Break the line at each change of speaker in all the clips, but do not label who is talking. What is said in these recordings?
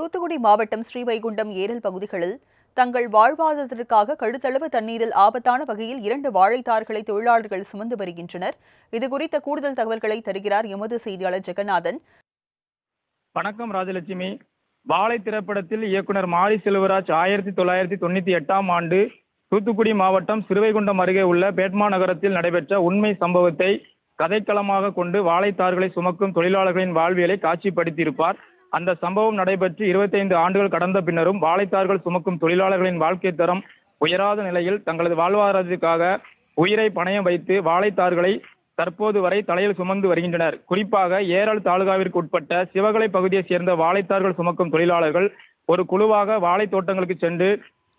தூத்துக்குடி மாவட்டம் ஸ்ரீவைகுண்டம் ஏரல் பகுதிகளில் தங்கள் வாழ்வாதாரத்திற்காக கழுத்தளவு தண்ணீரில் ஆபத்தான வகையில் இரண்டு வாழைத்தார்களை தொழிலாளர்கள் சுமந்து வருகின்றனர். இதுகுறித்த கூடுதல் தகவல்களை தருகிறார் எமது செய்தியாளர் ஜெகநாதன்.
வணக்கம் ராஜலட்சுமி. வாழை திரைப்படத்தில் இயக்குனர் மாரி செல்வராஜ் ஆயிரத்தி தொள்ளாயிரத்தி தொண்ணூத்தி எட்டாம் ஆண்டு தூத்துக்குடி மாவட்டம் சிறுவைகுண்டம் அருகே உள்ள பேட்மா நகரத்தில் நடைபெற்ற உண்மை சம்பவத்தை கதைக்களமாக கொண்டு வாழைத்தார்களை சுமக்கும் தொழிலாளர்களின் வாழ்வியலை காட்சிப்படுத்தியிருப்பார். அந்த சம்பவம் நடைபெற்று இருபத்தைந்து ஆண்டுகள் கடந்த பின்னரும் வாழைத்தார்கள் சுமக்கும் தொழிலாளர்களின் வாழ்க்கை தரம் உயராத நிலையில் தங்களது வாழ்வாதாரத்திற்காக உயிரை பணயம் வைத்து வாழைத்தார்களை தற்போது வரை தலையில் சுமந்து வருகின்றனர். குறிப்பாக ஏரல் தாலுகாவிற்கு உட்பட்ட சிவகலை பகுதியைச் சேர்ந்த வாழைத்தார்கள் சுமக்கும் தொழிலாளர்கள் ஒரு குழுவாக வாழை தோட்டங்களுக்கு சென்று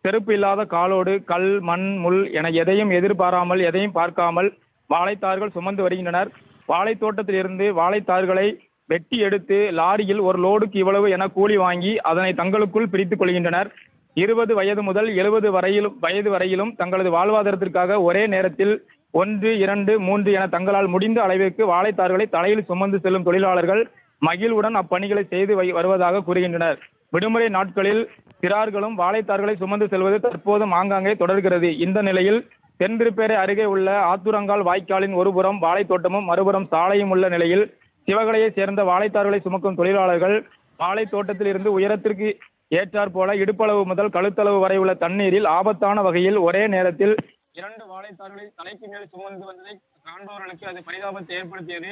செருப்பு இல்லாத காலோடு கல் மண் முள் என எதையும் எதிர்பாராமல் எதையும் பார்க்காமல் வாழைத்தார்கள் சுமந்து வருகின்றனர். வாழைத் தோட்டத்திலிருந்து வாழைத்தார்களை வெட்டி எடுத்து லாரியில் ஒரு லோடுக்கு இவ்வளவு என கூலி வாங்கி அதனை தங்களுக்குள் பிரித்துக் கொள்கின்றனர். இருபது வயது முதல் எழுபது வரையிலும் வயது வரையிலும் தங்களது வாழ்வாதாரத்திற்காக ஒரே நேரத்தில் ஒன்று இரண்டு மூன்று என தங்களால் முடிந்த அளவிற்கு வாழைத்தார்களை தலையில் சுமந்து செல்லும் தொழிலாளர்கள் மகிழ்வுடன் அப்பணிகளை செய்து வை- வருவதாக கூறுகின்றனர். விடுமுறை நாட்களில் சிறார்களும் வாழைத்தார்களை சுமந்து செல்வது தற்போதும் ஆங்காங்கே தொடர்கிறது. இந்த நிலையில் தென்திருப்பேரை அருகே உள்ள ஆத்துரங்கால் வாய்க்காலின் ஒருபுறம் வாழைத்தோட்டமும் மறுபுறம் சாலையும் உள்ள நிலையில் சிவகலையைச் சேர்ந்த வாழைத்தார்களை சுமக்கும் தொழிலாளர்கள் வாழை தோட்டத்தில் இருந்து உயரத்திற்கு ஏற்றாற் போல இடுப்பளவு முதல் கழுத்தளவு வரை உள்ள தண்ணீரில் ஆபத்தான வகையில் ஒரே நேரத்தில் இரண்டு வாழைத்தார்களை தலைக்கு மேல் சுமந்து வந்ததை காண்பவர்களுக்கு அது பரிதாபத்தை ஏற்படுத்தியது.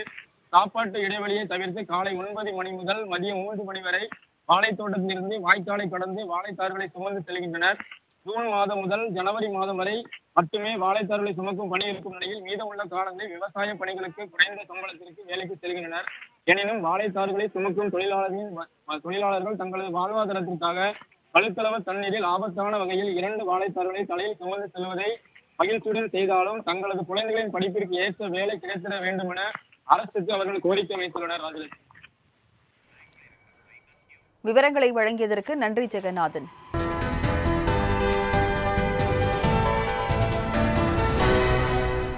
சாப்பாட்டு இடைவெளியை தவிர்த்து காலை ஒன்பது மணி முதல் மதியம் மூன்று மணி வரை வாழைத்தோட்டத்திலிருந்து வாய்க்காலை கடந்து வாழைத்தார்களை சுமந்து செல்கின்றனர். ஜூன் மாதம் முதல் ஜனவரி மாதம் வரை மட்டுமே வாழைத்தார்களை சுமக்கும் பணி இருக்கும் நிலையில் மீதமுள்ள காலங்களில் விவசாய பணிகளுக்கு குறைந்த சம்பளத்திற்கு வேலைக்கு செல்கின்றனர். எனினும் வாழைத்தார்களை சுமக்கும் தொழிலாளர்களின் தொழிலாளர்கள் தங்களது வாழ்வாதாரத்திற்காக கழுத்தளவு தண்ணீரில் ஆபத்தான வகையில் இரண்டு வாழைத்தார்களை தலையில் சுமந்து செல்வதை மகிழ்ச்சியுடன் செய்தாலும் தங்களது குழந்தைகளின் படிப்பிற்கு ஏற்ற வேலை கிடைத்திட வேண்டும் என அரசுக்கு அவர்கள் கோரிக்கை வைத்துள்ளனர் ராஜலட்சுமி.
விவரங்களை வழங்கியதற்கு நன்றி ஜெகநாதன்.